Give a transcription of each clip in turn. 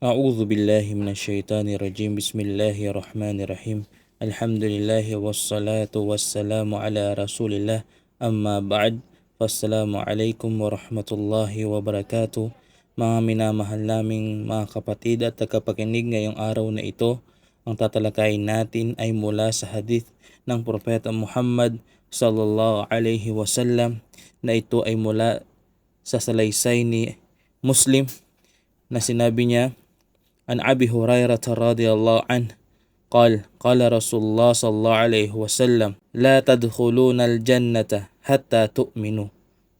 أعوذ بالله من الشيطان الرجيم بسم الله الرحمن الرحيم الحمد لله والصلاة والسلام على رسول الله أما بعد فالسلام عليكم ورحمة الله وبركاته mga minamahal naming mga kapatid at tagapakinig ngayong araw na ito ang tatalakayin natin ay mula sa hadith ng Propeta Muhammad sallallahu alaihi wasallam na ito ay mula sa salaysay ni Muslim na sinabi niya عن أبي هريرة رضي الله عنه قال قال رسول الله صلى الله عليه وسلم لا تدخلون الجنة حتى تؤمنوا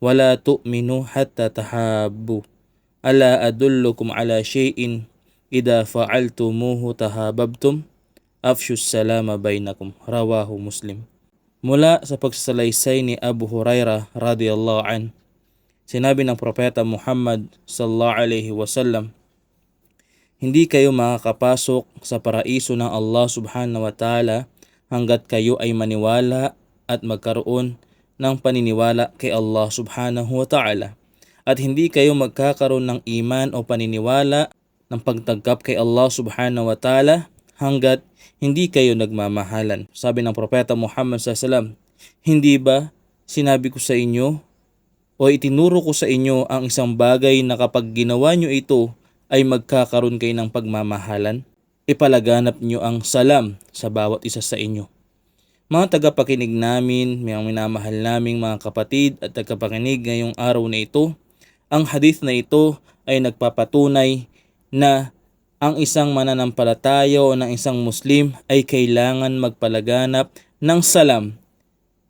ولا تؤمنوا حتى تحابوا ألا أدلكم على شيء إذا فعلتموه تهاببتم أفشوا السلام بينكم رواه مسلم Mula sa pagsasalaysay ni Abu Huraira radiyallahu an, sinabi ng propeta Muhammad sallallahu alaihi wasallam, hindi kayo makakapasok sa paraiso ng Allah subhanahu wa ta'ala hanggat kayo ay maniwala at magkaroon ng paniniwala kay Allah subhanahu wa ta'ala. At hindi kayo magkakaroon ng iman o paniniwala ng pagtagkap kay Allah subhanahu wa ta'ala hanggat hindi kayo nagmamahalan. Sabi ng Propeta Muhammad SAW, Hindi ba sinabi ko sa inyo o itinuro ko sa inyo ang isang bagay na kapag ginawa nyo ito ay magkakaroon kayo ng pagmamahalan. Ipalaganap nyo ang salam sa bawat isa sa inyo. Mga tagapakinig namin, mga minamahal naming mga kapatid at tagapakinig ngayong araw na ito, ang hadith na ito ay nagpapatunay na ang isang mananampalataya o ng isang Muslim ay kailangan magpalaganap ng salam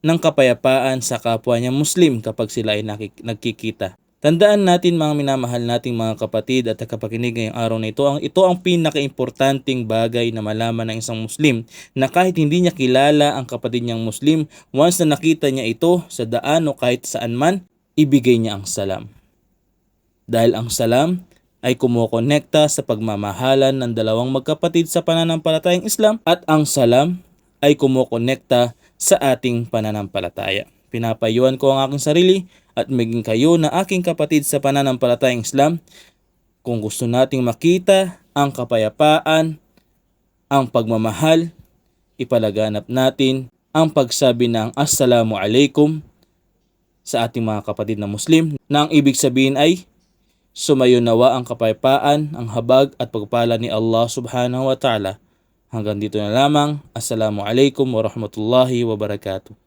ng kapayapaan sa kapwa niya Muslim kapag sila ay nagkikita. Tandaan natin mga minamahal nating mga kapatid at kapakinig ngayong araw na ito, ang ito ang pinakaimportanting bagay na malaman ng isang Muslim na kahit hindi niya kilala ang kapatid niyang Muslim, once na nakita niya ito sa daan o kahit saan man, ibigay niya ang salam. Dahil ang salam ay kumukonekta sa pagmamahalan ng dalawang magkapatid sa pananampalatayang Islam at ang salam ay kumukonekta sa ating pananampalataya. Pinapayuan ko ang aking sarili at maging kayo na aking kapatid sa pananampalatayang Islam kung gusto nating makita ang kapayapaan, ang pagmamahal, ipalaganap natin ang pagsabi ng Assalamu alaikum sa ating mga kapatid na Muslim na ang ibig sabihin ay sumayo nawa ang kapayapaan, ang habag at pagpala ni Allah subhanahu wa ta'ala. Hanggang dito na lamang. Assalamu alaikum warahmatullahi wabarakatuh.